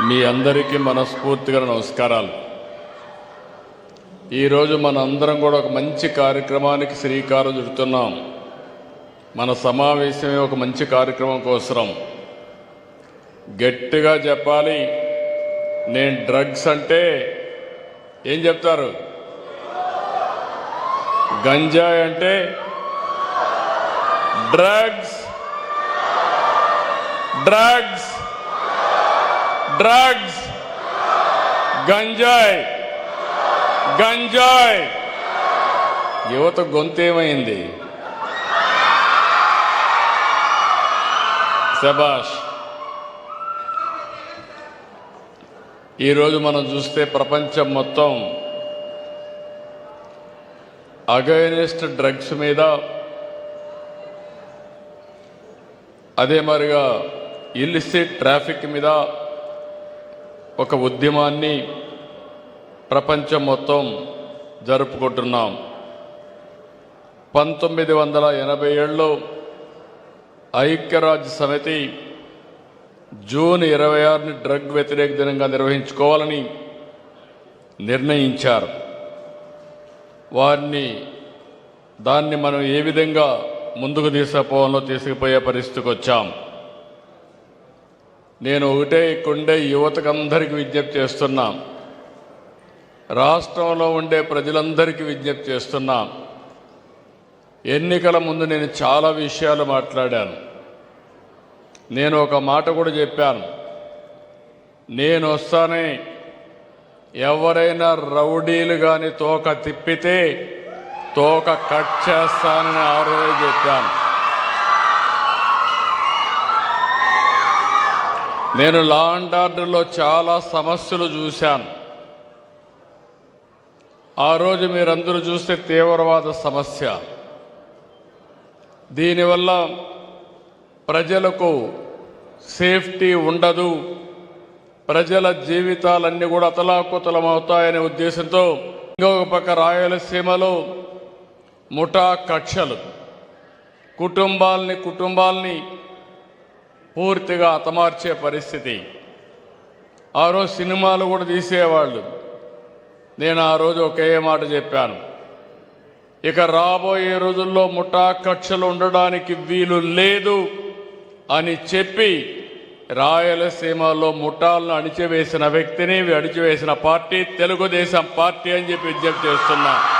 మీ అందరికీ మనస్ఫూర్తిగా నమస్కారాలు. ఈరోజు మన అందరం కూడా ఒక మంచి కార్యక్రమానికి శ్రీకారం చుడుతున్నాం. మన సమావేశమే ఒక మంచి కార్యక్రమం కోసరం. గట్టిగా చెప్పాలి నేను డ్రగ్స్ అంటే ఏం చెప్తారు? గంజాయి అంటే డ్రగ్స్. డ్రగ్స్. డ్రగ్స్ గంజాయి గంజాయి యువత గొంతేమైంది? శబాష్ ఈరోజు మనం చూస్తే ప్రపంచం మొత్తం అగైనెస్ట్ డ్రగ్స్ మీద అదే మరిగా ఇల్లిసిట్ ట్రాఫిక్ మీద ఒక ఉద్యమాన్ని ప్రపంచం మొత్తం జరుపుకుంటున్నాం. పంతొమ్మిది వందల ఎనభై ఏడులో ఐక్యరాజ్య సమితి జూన్ ఇరవై ఆరుని డ్రగ్ వ్యతిరేక దినంగా నిర్వహించుకోవాలని నిర్ణయించారు. వారిని దాన్ని మనం ఏ విధంగా ముందుకు తీసుకుపోవాలో తీసుకుపోయే పరిస్థితికి వచ్చాం. నేను ఒకటే ఇక్కడుండే యువతకు అందరికీ విజ్ఞప్తి చేస్తున్నాం. రాష్ట్రంలో ఉండే ప్రజలందరికీ విజ్ఞప్తి చేస్తున్నాం. ఎన్నికల ముందు నేను చాలా విషయాలు మాట్లాడాను. నేను ఒక మాట కూడా చెప్పాను. నేను వస్తానే ఎవరైనా రౌడీలు కానీ తోక తిప్పితే తోక కట్ చేస్తానని ఆ రోజే చెప్పాను. నేను లా అండ్ ఆర్డర్లో చాలా సమస్యలు చూశాను. ఆ రోజు మీరందరూ చూస్తే తీవ్రవాద సమస్య. దీనివల్ల ప్రజలకు సేఫ్టీ ఉండదు. ప్రజల జీవితాలన్నీ కూడా అతలాకుతలమవుతాయనే ఉద్దేశంతో ఇంకొక పక్క రాయలసీమలో ముఠా కక్షలు. కుటుంబాల్ని కుటుంబాల్ని పూర్తిగా హతమార్చే పరిస్థితి. ఆ రోజు సినిమాలు కూడా తీసేవాళ్ళు. నేను ఆ రోజు ఒకే మాట చెప్పాను. ఇక రాబోయే రోజుల్లో ముఠా కక్షలు ఉండడానికి వీలు లేదు అని చెప్పి రాయలసీమలో ముఠాలను అణిచివేసిన వ్యక్తిని అణిచివేసిన పార్టీ తెలుగుదేశం పార్టీ అని చెప్పి విజ్ఞప్తి చేస్తున్నాను